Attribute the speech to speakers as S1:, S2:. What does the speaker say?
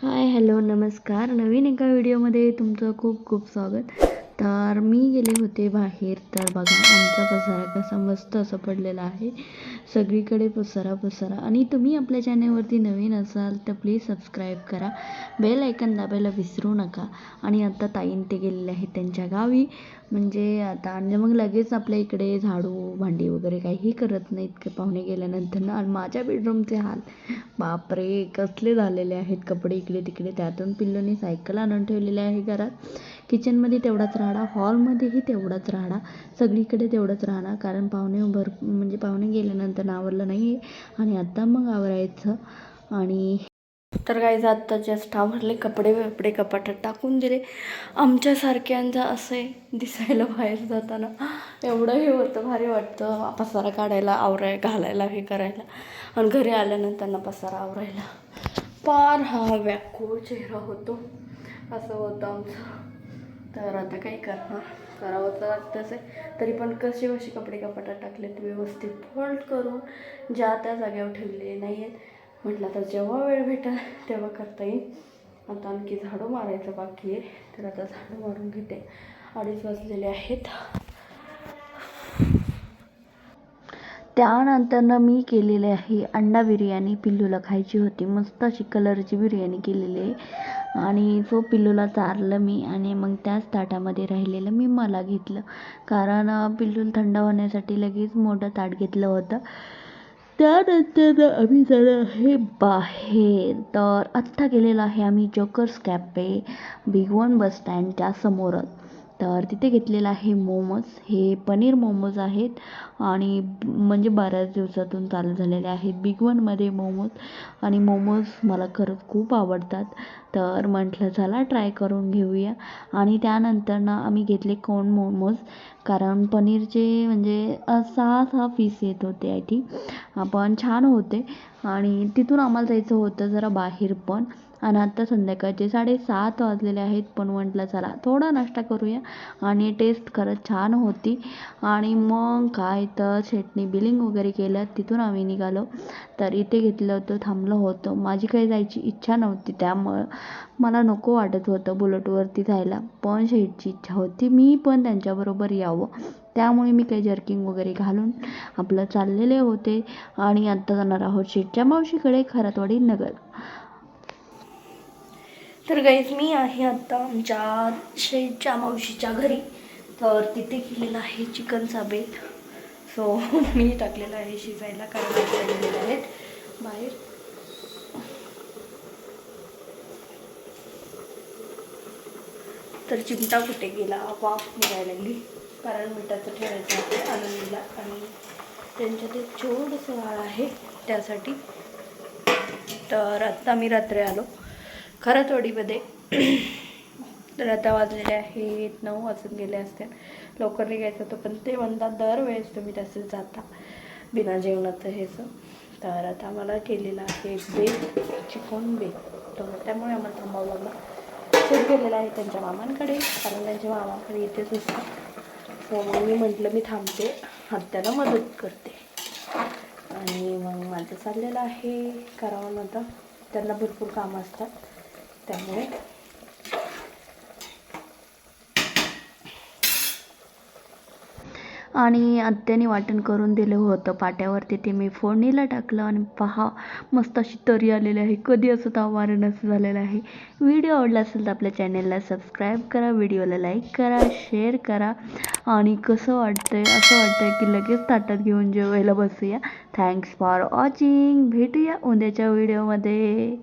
S1: Hi hello नमस्कार. नवीन एका व्हिडिओमध्ये तुमचं खूप खूप स्वागत. तर मी गेले होते बाहेर. तर बघा आमचा पसारा कसा मस्त असं पडलेला आहे. सगळीकडे पसारा पसारा. आणि तुम्ही आपल्या चॅनलवरती नवीन असाल तर प्लीज सबस्क्राईब करा. बेल ऐकन दाबायला विसरू नका. आणि आता ताईन ते गेलेले आहेत त्यांच्या गावी. म्हणजे आता आणि मग लगेच आपल्या इकडे झाडू भांडी वगैरे काहीही करत नाहीत. का पाहुणे गेल्यानंतर ना आणि माझ्या बेडरूमचे हाल. बापरे कसले झालेले आहेत कपडे इकडे तिकडे. त्यातून पिल्लोनी सायकल आणून ठेवलेली आहे घरात. किचनमध्ये तेवढाच राहणार हॉलमध्येही तेवढाच राहणार सगळीकडे तेवढंच राहणार कारण पाहुणे भर म्हणजे पाहुणे गेल्यानंतर आवरलं नाही आणि आत्ता मग आवरायचं आणि तर काही आत्ता जस्ट आवरले कपडे वपडे कपाटात टाकून दिले. आमच्यासारख्यांचं असे दिसायला बाहेर जाताना. एवढं हे होतं भारी वाटतं. पसारा काढायला आवराय घालायला हे करायला. आणि घरी आल्यानंतर ना पसारा आवरायला. फार हा व्याकुळ चेहरा होतो. असं होतं आमचं. तर आता काही करणार करावं तर लागतंच आहे. तरी पण कसे कसे कपडे कपाटात टाकलेत व्यवस्थित फोल्ड करून ज्या त्या जागेवर ठेवलेले नाही आहेत म्हटलं तर जेव्हा वेळ भेटेल तेव्हा करता येईल. आता आणखी झाडू मारायचं बाकी आहे तर आता झाडू मारून घेते. अडीच वाजलेले आहेत. त्यानंतरनं मी केलेले आहे अंडा बिर्याणी. पिल्लूला खायची होती. मस्त अशी कलरची बिर्याणी केलेली आहे. आणि जो पिल्लूला चारलं मी आणि मग त्याच ताटामध्ये राहिलेलं मी मला घेतलं. कारण पिल्लूला थंड होण्यासाठी लगेच मोठं ताट घेतलं होतं. त्यानंतर आम्ही झालं आहे बाहेर तर आत्ता गेलेलो आहे आम्ही जोकर्स कॅफे वन बस स्टँडच्या समोरच. तर तिथे घेतलेलं आहे मोमोज. हे पनीर मोमोज आहेत आणि म्हणजे बऱ्याच दिवसातून चालू झालेले आहेत बिग वनमध्ये मोमोज. आणि मोमोज मला खरंच खूप आवडतात. तर म्हटलं चला ट्राय करून घेऊया. आणि त्यानंतर ना आम्ही घेतले कोण मोमोज. कारण पनीरचे म्हणजे सहा सहा पीस येत होते आय थिंक पण छान होते. आणि तिथून आम्हाला जायचं होतं जरा बाहेर पण. आणि आत्ता संध्याकाळचे साडेसात वाजलेले आहेत पण म्हटलं चला थोडा नाश्ता करूया. आणि टेस्ट खरंच छान होती. आणि मग काय तर शेटनी बिलिंग वगैरे केलं तिथून आम्ही निघालो. तर इथे घेतलं होतं थांबलं होतं. माझी काही जायची इच्छा नव्हती त्यामुळं मला नको वाटत होतं बुलेटवरती जायला. पण शेटची इच्छा होती मी पण त्यांच्याबरोबर यावं. त्यामुळे मी काही जर्किंग वगैरे घालून आपलं चाललेले होते. आणि आत्ता जाणार आहोत शेटच्या मावशीकडे खरातवाडी नगर. तर गाईज मी आहे आत्ता आमच्या शेठच्या मावशीच्या घरी. तर तिथे केलेलं आहे चिकनचा बेत सो मी टाकलेलं आहे शिजायला कारण गेलेले आहेत बाहेर. तर चिमटा कुठे गेला? वाफ निघायला लागली. कारण मिठाचं ठेवायचं आहे आनंदीला. आणि त्यांच्यात एक छोटंसं वाळ आहे त्यासाठी. तर आत्ता मी रात्री आलो. खरातवाडीमध्ये तर आता वाजलेले आहेत नऊ वाजून गेले असते लवकर निघायचं होतं पण ते म्हणतात दरवेळेस तुम्ही तसेच जाता. बिना जेवणाचं हेच तर आता मला केलेलं आहे बेत चिकन बेत. तर त्यामुळे आम्हाला थांबावं लागलं. शेत गेलेलं आहे त्यांच्या मामांकडे कारण त्यांच्या मामाकडे इथेच असतात सो मग मी म्हटलं मी थांबते. हत्याला मदत करते. आणि मग माझं चाललेलं आहे. करावं आता त्यांना भरपूर कामं असतात. त्यामुळे आणि आत्याने वाटण करून दिलं होतं. पाट्यावरती ते मी फोडणीला टाकलं आणि पहा मस्त अशी तरी आलेली आहे. कधी असं तावारण असं झालेलं आहे. व्हिडिओ आवडला असेल तर आपल्या चॅनेलला सबस्क्राईब करा व्हिडिओला लाईक करा शेअर करा. आणि कसं वाटतंय असं वाटतंय की लगेच ताटात घेऊन जेवायला बसूया. थँक्स फॉर वॉचिंग भेटूया उद्याच्या व्हिडिओमध्ये.